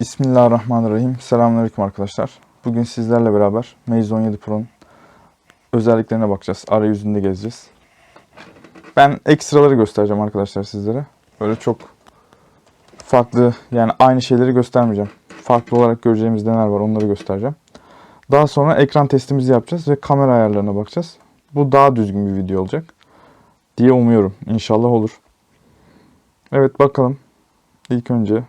Bismillahirrahmanirrahim. Selamünaleyküm arkadaşlar. Bugün sizlerle beraber Meizu 17 Pro'nun özelliklerine bakacağız. Arayüzünde gezeceğiz. Ben ekstraları göstereceğim arkadaşlar sizlere. Böyle çok farklı yani aynı şeyleri göstermeyeceğim. Farklı olarak göreceğimiz neler var onları göstereceğim. Daha sonra ekran testimizi yapacağız ve kamera ayarlarına bakacağız. Bu daha düzgün bir video olacak diye umuyorum. İnşallah olur. Evet bakalım. İlk önce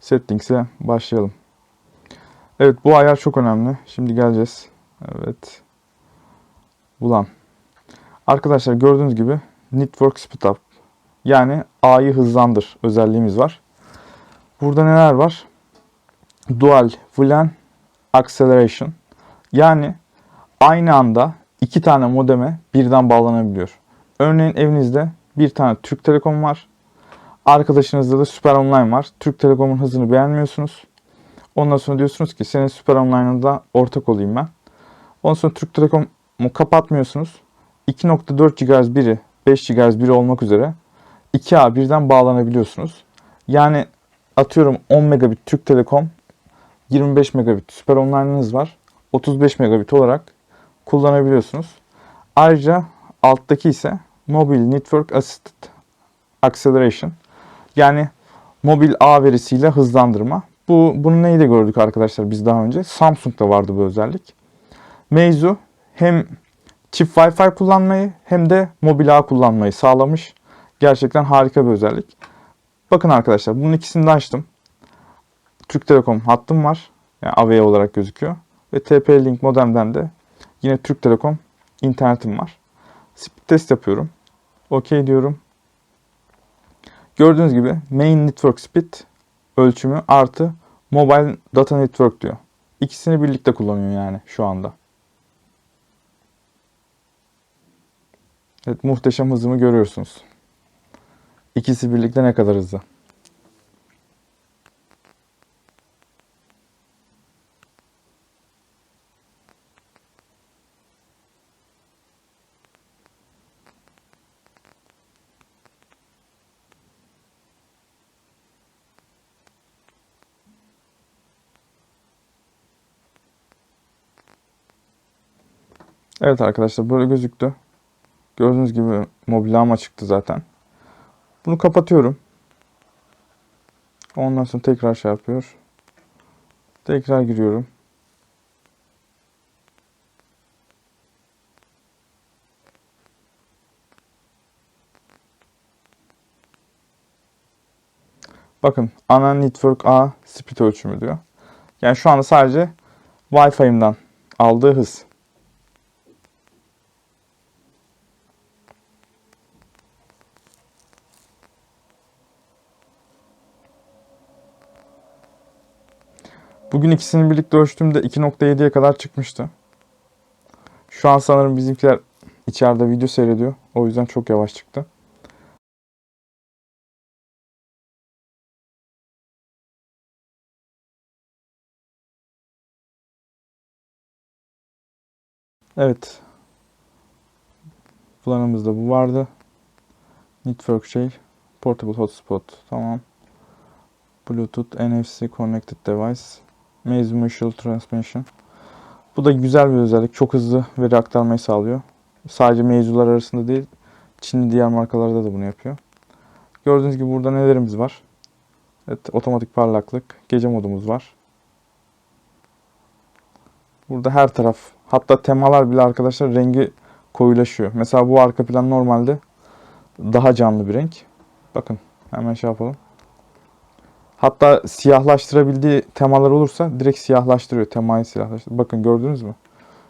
Settings'e başlayalım. Evet bu ayar çok önemli. Şimdi geleceğiz. Evet. Bulan. Arkadaşlar gördüğünüz gibi Network Speed Up. Yani A'yı hızlandır özelliğimiz var. Burada neler var? Dual VLAN Acceleration. Yani aynı anda iki tane modeme birden bağlanabiliyor. Örneğin evinizde bir tane Türk Telekom var. Arkadaşınızda da Süper Online var. Türk Telekom'un hızını beğenmiyorsunuz. Ondan sonra diyorsunuz ki senin Süper Online'ında ortak olayım ben. Ondan sonra Türk Telekom'u kapatmıyorsunuz. 2.4 GHz biri 5 GHz biri olmak üzere 2A birden bağlanabiliyorsunuz. Yani atıyorum 10 megabit Türk Telekom 25 megabit Süper Online'ınız var. 35 megabit olarak kullanabiliyorsunuz. Ayrıca alttaki ise Mobile Network Assisted Acceleration. Yani mobil ağ verisiyle hızlandırma. Bu bunu neyde gördük arkadaşlar biz daha önce? Samsung'da vardı bu özellik. Meizu hem çift Wi-Fi kullanmayı hem de mobil ağ kullanmayı sağlamış. Gerçekten harika bir özellik. Bakın arkadaşlar bunun ikisini de açtım. Türk Telekom hattım var. Yani AVE olarak gözüküyor. Ve TP-Link modemden de yine Türk Telekom internetim var. Speed test yapıyorum. OK diyorum. Gördüğünüz gibi main network speed ölçümü artı mobile data network diyor. İkisini birlikte kullanıyor yani şu anda. Evet muhteşem hızımı görüyorsunuz. İkisi birlikte ne kadar hızlı. Evet arkadaşlar böyle gözüktü. Gördüğünüz gibi mobil ağıma çıktı zaten. Bunu kapatıyorum. Ondan sonra tekrar şey yapıyor. Tekrar giriyorum. Bakın ana network A speed ölçümü diyor. Yani şu anda sadece Wi-Fi'imden aldığı hız. Bugün ikisini birlikte ölçtüğümde 2.7'ye kadar çıkmıştı. Şu an sanırım bizimkiler içeride video seyrediyor. O yüzden çok yavaş çıktı. Evet. Planımızda bu vardı. Network şey. Portable hotspot. Tamam. Bluetooth NFC Connected Device. Maze Mutual Transmission. Bu da güzel bir özellik. Çok hızlı veri aktarmayı sağlıyor. Sadece mevzular arasında değil, Çinli diğer markalarda da bunu yapıyor. Gördüğünüz gibi burada nelerimiz var? Evet, otomatik parlaklık, gece modumuz var. Burada her taraf, hatta temalar bile arkadaşlar rengi koyulaşıyor. Mesela bu arka plan normalde daha canlı bir renk. Bakın hemen şey yapalım. Hatta siyahlaştırabildiği temalar olursa direkt siyahlaştırıyor. Temayı siyahlaştırıyor. Bakın gördünüz mü?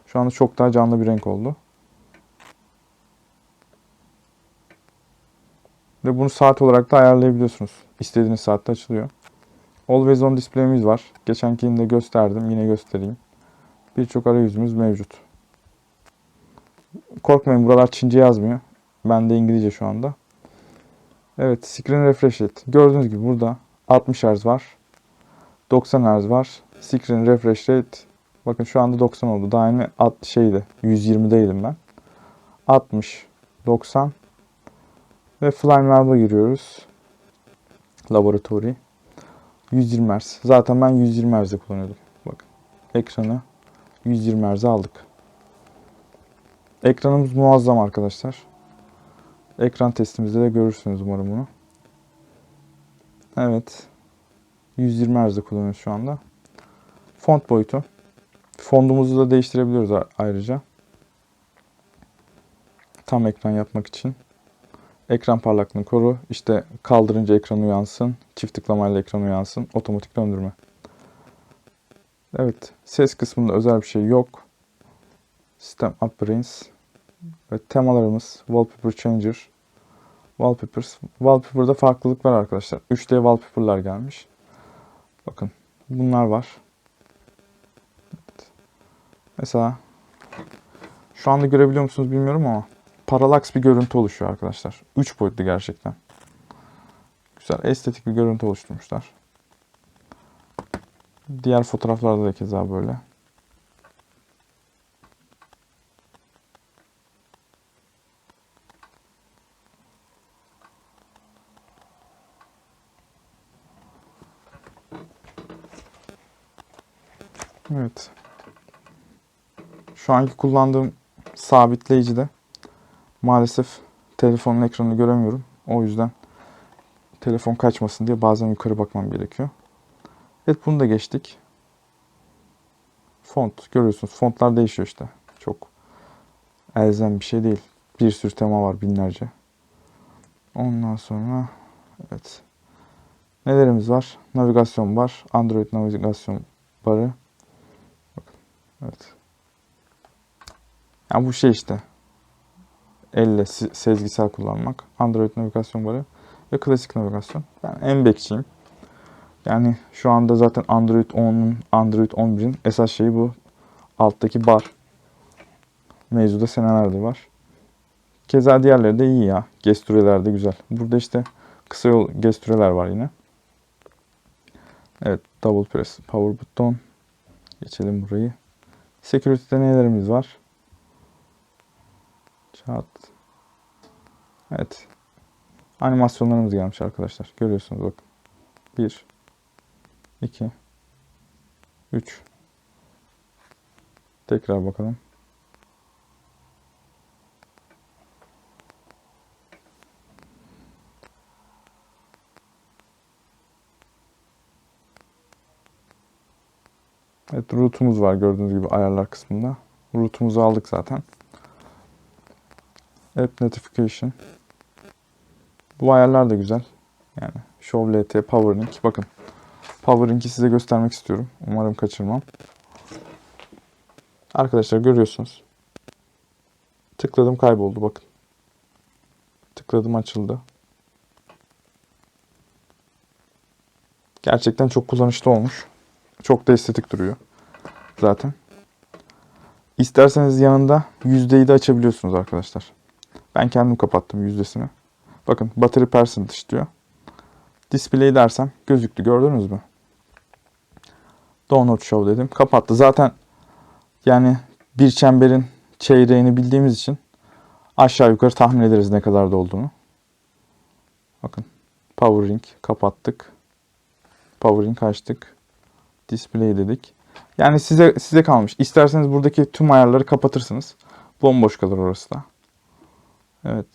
Şu anda çok daha canlı bir renk oldu. Ve bunu saat olarak da ayarlayabiliyorsunuz. İstediğiniz saatte açılıyor. Always on display'imiz var. Geçenkini de gösterdim. Yine göstereyim. Birçok arayüzümüz mevcut. Korkmayın buralar Çince yazmıyor. Ben de İngilizce şu anda. Evet, screen refresh et. Gördüğünüz gibi burada 60 Hz var. 90 Hz var. Screen refresh rate. Bakın şu anda 90 oldu. Daha yeni at şeydi. 120'deydim ben. 60, 90 ve Flyme Lab'a giriyoruz. Laboratory. 120 Hz. Zaten ben 120 Hz'de kullanıyordum. Bakın. Ekranı 120 Hz'e aldık. Ekranımız muazzam arkadaşlar. Ekran testimizde de görürsünüz umarım bunu. Evet. 120 Hz'de kullanıyoruz şu anda. Font boyutu. Fontumuzu da değiştirebiliyoruz ayrıca. Tam ekran yapmak için. Ekran parlaklığını koru. İşte kaldırınca ekran uyansın. Çift tıklamayla ekran uyansın. Otomatik döndürme. Evet. Ses kısmında özel bir şey yok. System Appearance. Ve temalarımız. Wallpaper Changer. Wallpapers. Wallpaper'da farklılık var arkadaşlar. 3D wallpaper'lar gelmiş. Bakın. Bunlar var. Evet. Mesela şu anda görebiliyor musunuz bilmiyorum ama paralaks bir görüntü oluşuyor arkadaşlar. 3 boyutlu gerçekten. Güzel estetik bir görüntü oluşturmuşlar. Diğer fotoğraflarda da keza böyle. Evet. Şu anki kullandığım sabitleyicide maalesef telefonun ekranını göremiyorum. O yüzden telefon kaçmasın diye bazen yukarı bakmam gerekiyor. Evet bunu da geçtik. Font görüyorsunuz. Fontlar değişiyor işte. Çok elzem bir şey değil. Bir sürü tema var binlerce. Ondan sonra evet. Nelerimiz var? Navigasyon var. Android navigasyon barı. Evet. Yani bu şey işte. Elle se- sezgisel kullanmak. Android navigasyon barı ve klasik navigasyon. Ben en bekçiyim. Yani şu anda zaten Android 10'un, Android 11'in esas şeyi bu. Alttaki bar. Mevzuda senelerdir var. Keza diğerleri de iyi ya. Gestüreler de güzel. Burada işte kısa yol gestüreler var yine. Evet, double press, power button. Geçelim burayı. Security'de nelerimiz var? Chat. Evet. Animasyonlarımız gelmiş arkadaşlar. Görüyorsunuz bakın. 1 2 3 Tekrar bakalım. Evet, route'umuz var gördüğünüz gibi ayarlar kısmında. Route'umuzu aldık zaten. App Notification. Bu ayarlar da güzel. Yani Show LT, Powering. Bakın. Powering'i size göstermek istiyorum. Umarım kaçırmam. Arkadaşlar görüyorsunuz. Tıkladım kayboldu bakın. Tıkladım açıldı. Gerçekten çok kullanışlı olmuş. Çok da estetik duruyor. Zaten. İsterseniz yanında yüzdeyi de açabiliyorsunuz arkadaşlar. Ben kendim kapattım yüzdesini. Bakın battery percentage diyor. Display dersem gözüktü gördünüz mü? Donut show dedim. Kapattı. Zaten yani bir çemberin çeyreğini bildiğimiz için aşağı yukarı tahmin ederiz ne kadar da olduğunu. Bakın. Power ring kapattık. Power ring açtık. Display dedik. Yani size size kalmış. İsterseniz buradaki tüm ayarları kapatırsınız. Bomboş kalır orası da. Evet.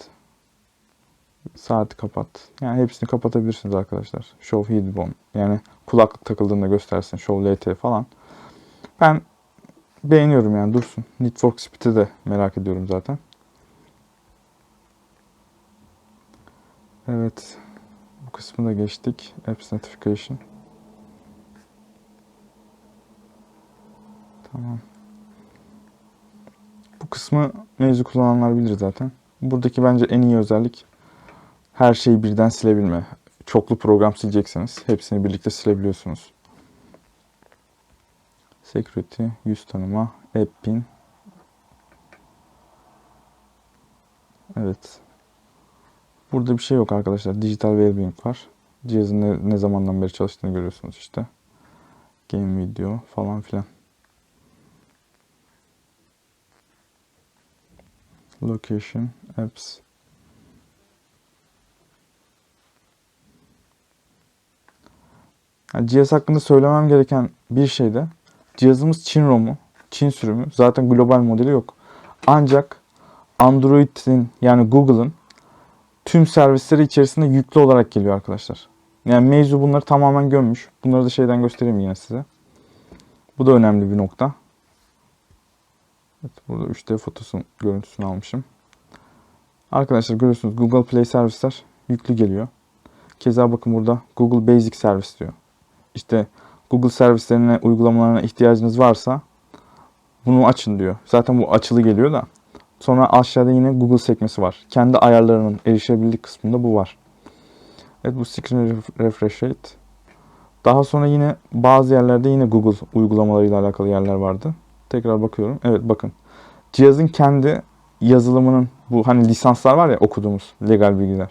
Saati kapat. Yani hepsini kapatabilirsiniz arkadaşlar. Show Hidden Bone. Yani kulaklık takıldığında göstersin. Show LT falan. Ben beğeniyorum yani dursun. Need for Speed'i de merak ediyorum zaten. Evet. Bu kısmı da geçtik. Apps Notification. Tamam. Bu kısmı mevzu kullananlar bilir zaten. Buradaki bence en iyi özellik her şeyi birden silebilme. Çoklu program silecekseniz hepsini birlikte silebiliyorsunuz. Security, yüz tanıma, app pin. Evet. Burada bir şey yok arkadaşlar. Digital Wellbeing var. Cihazın ne, ne zamandan beri çalıştığını görüyorsunuz işte. Game video falan filan. Location, apps. Yani cihaz hakkında söylemem gereken bir şey de cihazımız Çin ROM'u, Çin sürümü. Zaten global modeli yok. Ancak Android'in yani Google'ın tüm servisleri içerisinde yüklü olarak geliyor arkadaşlar. Yani Meizu bunları tamamen gömmüş. Bunları da şeyden göstereyim yine size. Bu da önemli bir nokta. Evet, burada 3D fotosun görüntüsünü almışım. Arkadaşlar görüyorsunuz Google Play servisler yüklü geliyor. Keza bakın burada Google Basic servis diyor. İşte Google servislerine, uygulamalarına ihtiyacınız varsa bunu açın diyor. Zaten bu açılı geliyor da. Sonra aşağıda yine Google sekmesi var. Kendi ayarlarının erişebilirlik kısmında bu var. Evet bu screen refresh rate. Daha sonra yine bazı yerlerde yine Google uygulamalarıyla alakalı yerler vardı. Tekrar bakıyorum. Evet bakın. Cihazın kendi yazılımının bu hani lisanslar var ya okuduğumuz legal bilgiler.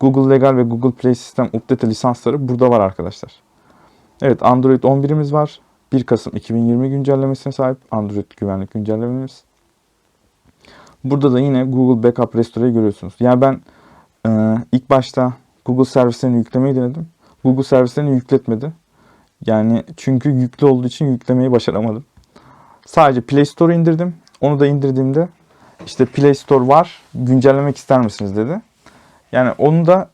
Google Legal ve Google Play System Update lisansları burada var arkadaşlar. Evet Android 11'imiz var. 1 Kasım 2020 güncellemesine sahip Android güvenlik güncellememiz. Burada da yine Google Backup Restore'yi görüyorsunuz. Yani ben e, ilk başta Google servislerini yüklemeyi denedim. Google servislerini yükletmedi. Yani çünkü yüklü olduğu için yüklemeyi başaramadım. Sadece Play Store indirdim. Onu da indirdiğimde işte Play Store var güncellemek ister misiniz dedi. Yani onu da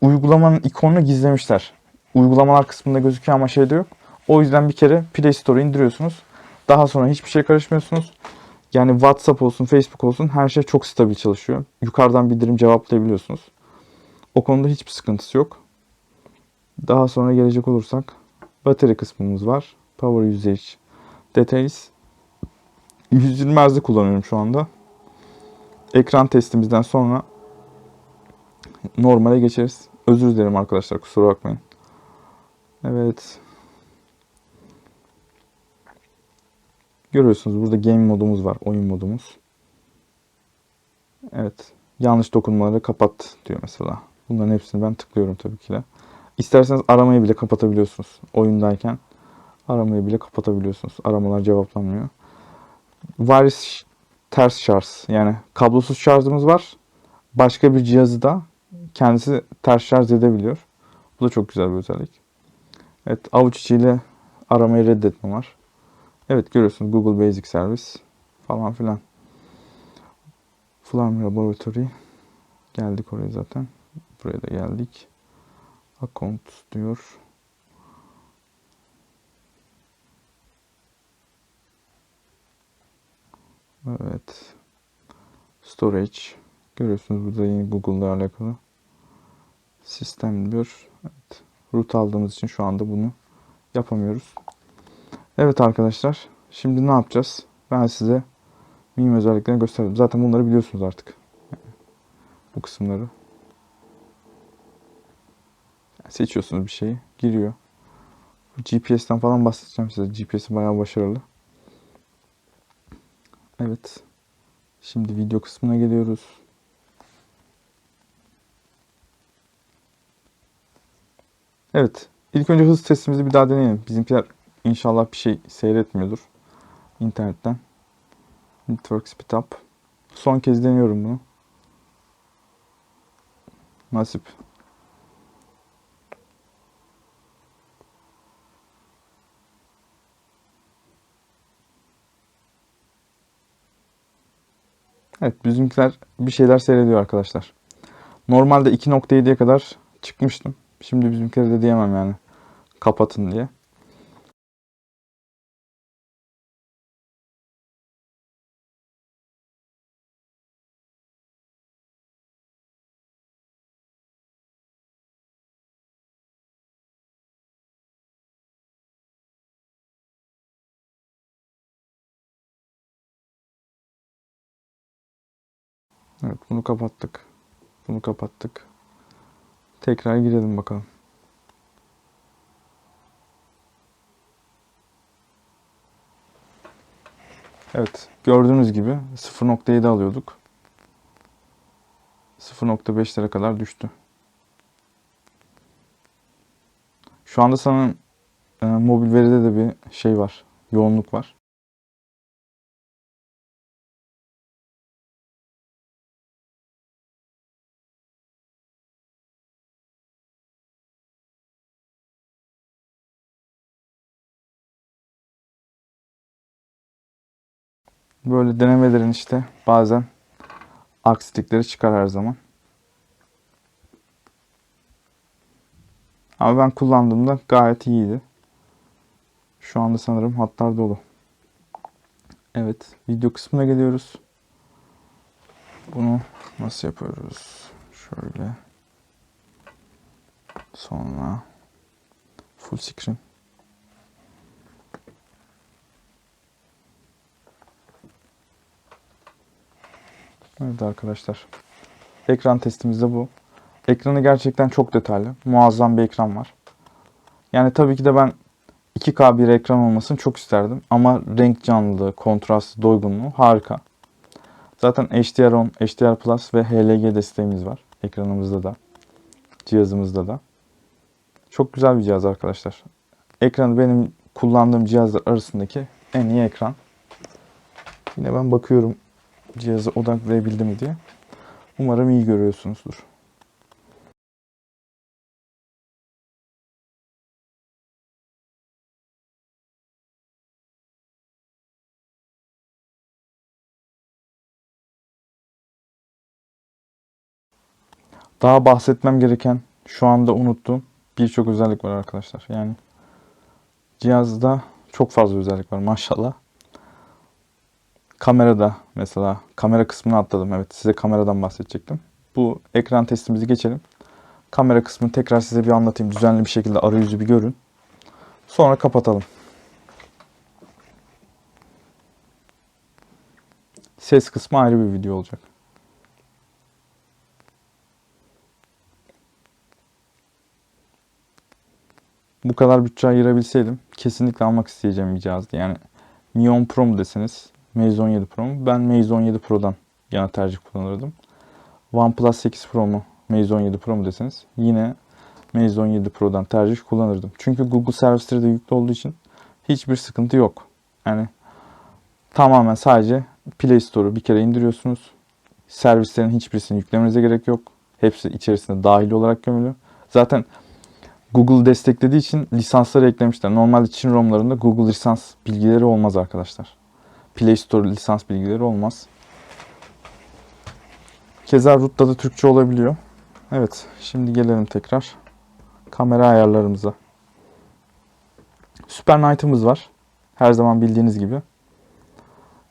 uygulamanın ikonunu gizlemişler. Uygulamalar kısmında gözüküyor ama şeyde yok. O yüzden bir kere Play Store'u indiriyorsunuz. Daha sonra hiçbir şey karışmıyorsunuz. Yani WhatsApp olsun, Facebook olsun her şey çok stabil çalışıyor. Yukarıdan bildirim cevaplayabiliyorsunuz. O konuda hiçbir sıkıntısı yok. Daha sonra gelecek olursak batarya kısmımız var. Power usage details. 120 Hz'i kullanıyorum şu anda. Ekran testimizden sonra normale geçeriz. Özür dilerim arkadaşlar kusura bakmayın. Evet. Görüyorsunuz burada game modumuz var. Oyun modumuz. Evet. Yanlış dokunmaları kapat diyor mesela. Bunların hepsini ben tıklıyorum tabii ki de. İsterseniz aramayı bile kapatabiliyorsunuz. Oyundayken aramayı bile kapatabiliyorsunuz. Aramalar cevaplanmıyor. Virus ters şarj. Yani kablosuz şarjımız var. Başka bir cihazı da kendisi ters şarj edebiliyor. Bu da çok güzel bir özellik. Evet avuç içiyle aramayı reddetme var. Evet görüyorsunuz Google Basic Service falan filan. Flarm Laboratory. Geldik oraya zaten. Buraya da geldik. Account diyor. Evet. Storage. Görüyorsunuz burada yine Google'la alakalı. Sistem diyor. Evet. Root aldığımız için şu anda bunu yapamıyoruz. Evet arkadaşlar. Şimdi ne yapacağız? Ben size meme özelliklerini gösterdim. Zaten bunları biliyorsunuz artık. bu kısımları. Seçiyorsunuz bir şeyi. Giriyor. GPS'ten falan bahsedeceğim size. GPS bayağı başarılı. Evet. Şimdi video kısmına geliyoruz. Evet. İlk önce hız testimizi bir daha deneyelim. Bizimkiler inşallah bir şey seyretmiyordur. internetten. Network speed up. Son kez deniyorum bunu. Nasip. Evet bizimkiler bir şeyler seyrediyor arkadaşlar. Normalde 2.7'ye kadar çıkmıştım. Şimdi bizimkileri de diyemem yani kapatın diye. Evet bunu kapattık. Bunu kapattık. Tekrar girelim bakalım. Evet gördüğünüz gibi 0.7 alıyorduk. 0.5'lere kadar düştü. Şu anda sanırım e, mobil veride de bir şey var. Yoğunluk var. Böyle denemelerin işte bazen aksilikleri çıkar her zaman. Ama ben kullandığımda gayet iyiydi. Şu anda sanırım hatlar dolu. Evet, video kısmına geliyoruz. Bunu nasıl yapıyoruz? Şöyle. Sonra full screen. Evet arkadaşlar. Ekran testimiz de bu. Ekranı gerçekten çok detaylı. Muazzam bir ekran var. Yani tabii ki de ben 2K bir ekran olmasını çok isterdim. Ama renk canlılığı, kontrastı, doygunluğu harika. Zaten HDR10, HDR Plus ve HLG desteğimiz var. Ekranımızda da. Cihazımızda da. Çok güzel bir cihaz arkadaşlar. Ekranı benim kullandığım cihazlar arasındaki en iyi ekran. Yine ben bakıyorum cihazı odaklayabildi mi diye. Umarım iyi görüyorsunuzdur. Daha bahsetmem gereken şu anda unuttuğum birçok özellik var arkadaşlar. Yani cihazda çok fazla özellik var maşallah. Kamerada mesela kamera kısmını atladım. Evet size kameradan bahsedecektim. Bu ekran testimizi geçelim. Kamera kısmını tekrar size bir anlatayım. Düzenli bir şekilde arayüzü bir görün. Sonra kapatalım. Ses kısmı ayrı bir video olacak. bu kadar bütçe ayırabilseydim kesinlikle almak isteyeceğim bir cihazdı. Yani Mi 10 Pro mu deseniz, Meizu 17 Pro mu? Ben Meizu 17 Pro'dan yana tercih kullanırdım. OnePlus 8 Pro mu, Meizu 17 Pro mu deseniz yine Meizu 17 Pro'dan tercih kullanırdım. Çünkü Google servisleri de yüklü olduğu için hiçbir sıkıntı yok. Yani tamamen sadece Play Store'u bir kere indiriyorsunuz. Servislerin hiçbirisini yüklemenize gerek yok. Hepsi içerisinde dahil olarak gömülü. Zaten Google desteklediği için lisansları eklemişler. Normalde Çin ROM'larında Google lisans bilgileri olmaz arkadaşlar. Play Store lisans bilgileri olmaz. Keza root'ta da Türkçe olabiliyor. Evet, şimdi gelelim tekrar kamera ayarlarımıza. Super Night'ımız var. Her zaman bildiğiniz gibi.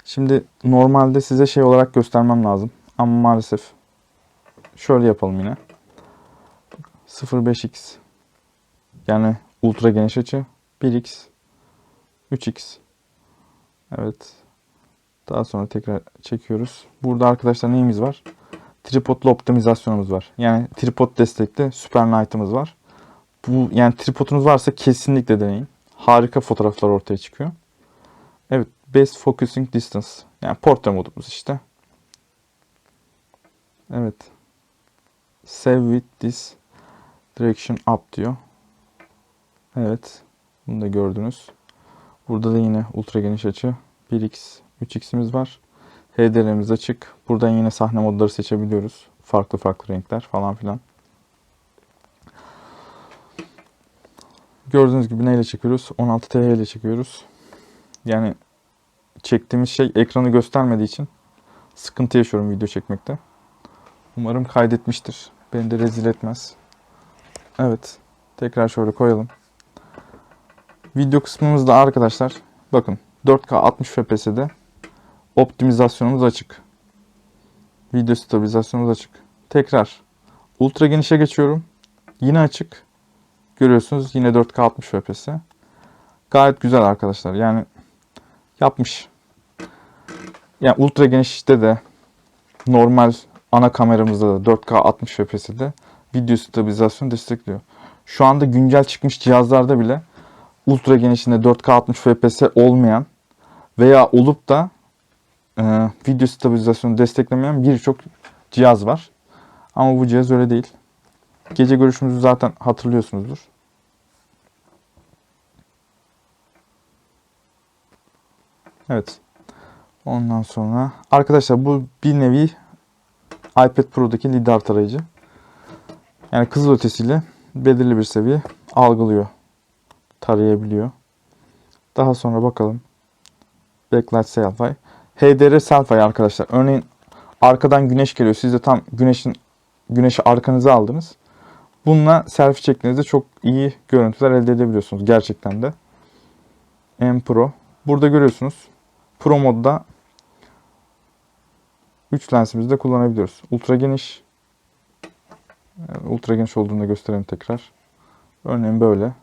Şimdi normalde size şey olarak göstermem lazım. Ama maalesef şöyle yapalım yine. 0.5x yani ultra geniş açı 1x 3x Evet. Daha sonra tekrar çekiyoruz. Burada arkadaşlar neyimiz var? Tripodlu optimizasyonumuz var. Yani tripod destekli Super Night'ımız var. Bu yani tripodunuz varsa kesinlikle deneyin. Harika fotoğraflar ortaya çıkıyor. Evet, best focusing distance. Yani portre modumuz işte. Evet. Save with this direction up diyor. Evet. Bunu da gördünüz. Burada da yine ultra geniş açı 1x, 3x'imiz var. HDR'miz açık. Buradan yine sahne modları seçebiliyoruz. Farklı farklı renkler falan filan. Gördüğünüz gibi neyle çekiyoruz? 16T ile çekiyoruz. Yani çektiğimiz şey ekranı göstermediği için sıkıntı yaşıyorum video çekmekte. Umarım kaydetmiştir. Beni de rezil etmez. Evet. Tekrar şöyle koyalım. Video kısmımızda arkadaşlar bakın 4K 60 FPS'de optimizasyonumuz açık. Video stabilizasyonumuz açık. Tekrar ultra genişe geçiyorum. Yine açık. Görüyorsunuz yine 4K 60 FPS. Gayet güzel arkadaşlar. Yani yapmış. Yani ultra genişte de normal ana kameramızda da 4K 60 FPS'de video stabilizasyon destekliyor. Şu anda güncel çıkmış cihazlarda bile ultra genişinde 4K 60 FPS olmayan veya olup da e, video stabilizasyonu desteklemeyen birçok cihaz var. Ama bu cihaz öyle değil. Gece görüşümüzü zaten hatırlıyorsunuzdur. Evet. Ondan sonra arkadaşlar bu bir nevi iPad Pro'daki lidar tarayıcı. Yani kızıl ötesiyle belirli bir seviye algılıyor tarayabiliyor. Daha sonra bakalım. Backlight Selfie. HDR selfie arkadaşlar. Örneğin arkadan güneş geliyor. Siz de tam güneşin güneşi arkanıza aldınız. Bununla selfie çektiğinizde çok iyi görüntüler elde edebiliyorsunuz gerçekten de. M Pro. Burada görüyorsunuz. Pro modda 3 lensimizi de kullanabiliyoruz. Ultra geniş. Yani ultra geniş olduğunu da göstereyim tekrar. Örneğin böyle.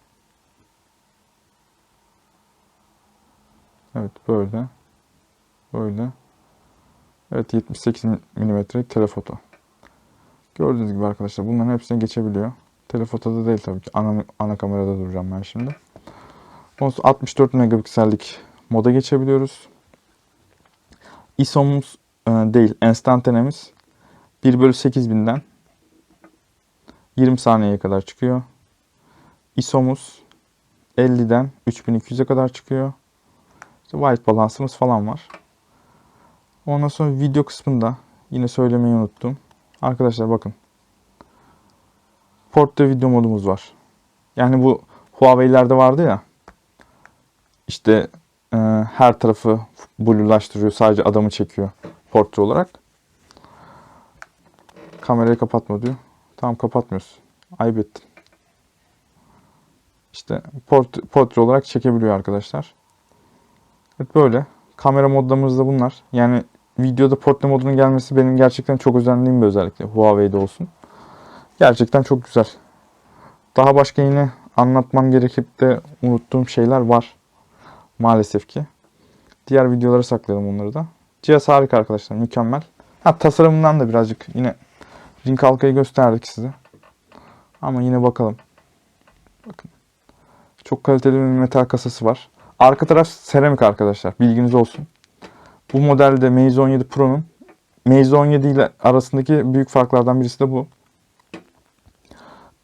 Evet böyle. Böyle. Evet 78 mm telefoto. Gördüğünüz gibi arkadaşlar bunların hepsine geçebiliyor. Telefotoda değil tabii ki. Ana, ana kamerada duracağım ben şimdi. Ondan sonra 64 megapiksellik moda geçebiliyoruz. ISO'muz e, değil, enstantanemiz 1 bölü 8000'den 20 saniyeye kadar çıkıyor. ISO'muz 50'den 3200'e kadar çıkıyor. İşte white balansımız falan var. Ondan sonra video kısmında yine söylemeyi unuttum. Arkadaşlar bakın. Portre video modumuz var. Yani bu Huawei'lerde vardı ya. İşte e, her tarafı blue'laştırıyor. Sadece adamı çekiyor portre olarak. Kamerayı kapatma diyor. Tamam kapatmıyoruz. Ayıp ettin. İşte portre, portre olarak çekebiliyor arkadaşlar. Evet böyle. Kamera modlarımız da bunlar. Yani videoda portre modunun gelmesi benim gerçekten çok özendiğim bir özellik. Huawei'de olsun. Gerçekten çok güzel. Daha başka yine anlatmam gerekip de unuttuğum şeyler var. Maalesef ki. Diğer videolara saklayalım onları da. Cihaz harika arkadaşlar. Mükemmel. Ha tasarımından da birazcık yine ring halkayı gösterdik size. Ama yine bakalım. Bakın. Çok kaliteli bir metal kasası var. Arka taraf seramik arkadaşlar. Bilginiz olsun. Bu modelde Meizu 17 Pro'nun Meizu 17 ile arasındaki büyük farklardan birisi de bu.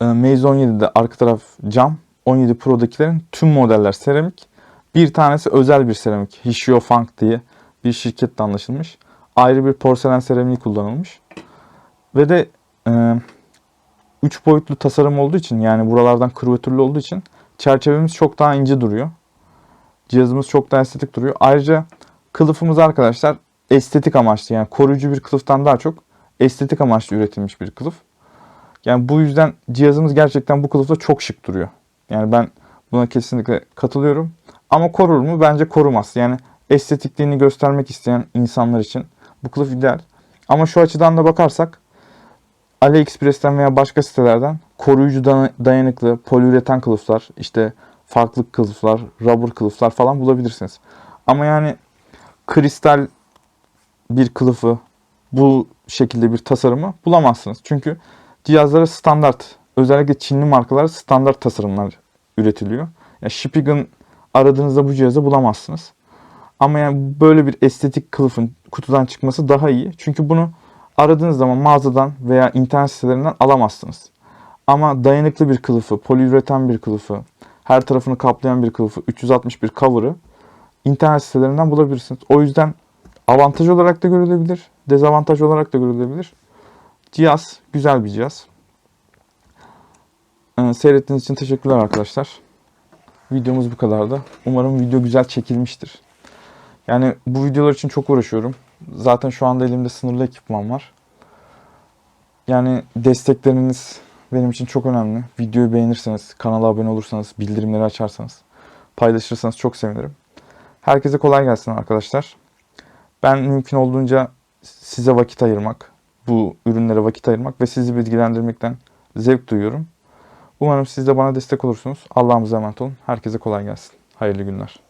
Ee, Meizu 17'de arka taraf cam. 17 Pro'dakilerin tüm modeller seramik. Bir tanesi özel bir seramik. Hishio Funk diye bir şirketle anlaşılmış. Ayrı bir porselen seramiği kullanılmış. Ve de 3 e, boyutlu tasarım olduğu için yani buralardan kırvatürlü olduğu için çerçevemiz çok daha ince duruyor. Cihazımız çok daha estetik duruyor. Ayrıca kılıfımız arkadaşlar estetik amaçlı yani koruyucu bir kılıftan daha çok estetik amaçlı üretilmiş bir kılıf. Yani bu yüzden cihazımız gerçekten bu kılıfta çok şık duruyor. Yani ben buna kesinlikle katılıyorum. Ama korur mu? Bence korumaz. Yani estetikliğini göstermek isteyen insanlar için bu kılıf ideal. Ama şu açıdan da bakarsak AliExpress'ten veya başka sitelerden koruyucu dayanıklı poliüretan kılıflar, işte farklı kılıflar, rubber kılıflar falan bulabilirsiniz. Ama yani kristal bir kılıfı bu şekilde bir tasarımı bulamazsınız. Çünkü cihazlara standart, özellikle Çinli markalar standart tasarımlar üretiliyor. Yani Spigen aradığınızda bu cihazı bulamazsınız. Ama yani böyle bir estetik kılıfın kutudan çıkması daha iyi. Çünkü bunu aradığınız zaman mağazadan veya internet sitelerinden alamazsınız. Ama dayanıklı bir kılıfı, poliüretan bir kılıfı, her tarafını kaplayan bir kılıfı, 361 cover'ı internet sitelerinden bulabilirsiniz. O yüzden avantaj olarak da görülebilir, dezavantaj olarak da görülebilir. Cihaz güzel bir cihaz. Ee, seyrettiğiniz için teşekkürler arkadaşlar. Videomuz bu kadardı. Umarım video güzel çekilmiştir. Yani bu videolar için çok uğraşıyorum. Zaten şu anda elimde sınırlı ekipman var. Yani destekleriniz benim için çok önemli. Videoyu beğenirseniz, kanala abone olursanız, bildirimleri açarsanız, paylaşırsanız çok sevinirim. Herkese kolay gelsin arkadaşlar. Ben mümkün olduğunca size vakit ayırmak, bu ürünlere vakit ayırmak ve sizi bilgilendirmekten zevk duyuyorum. Umarım siz de bana destek olursunuz. Allah'ımıza emanet olun. Herkese kolay gelsin. Hayırlı günler.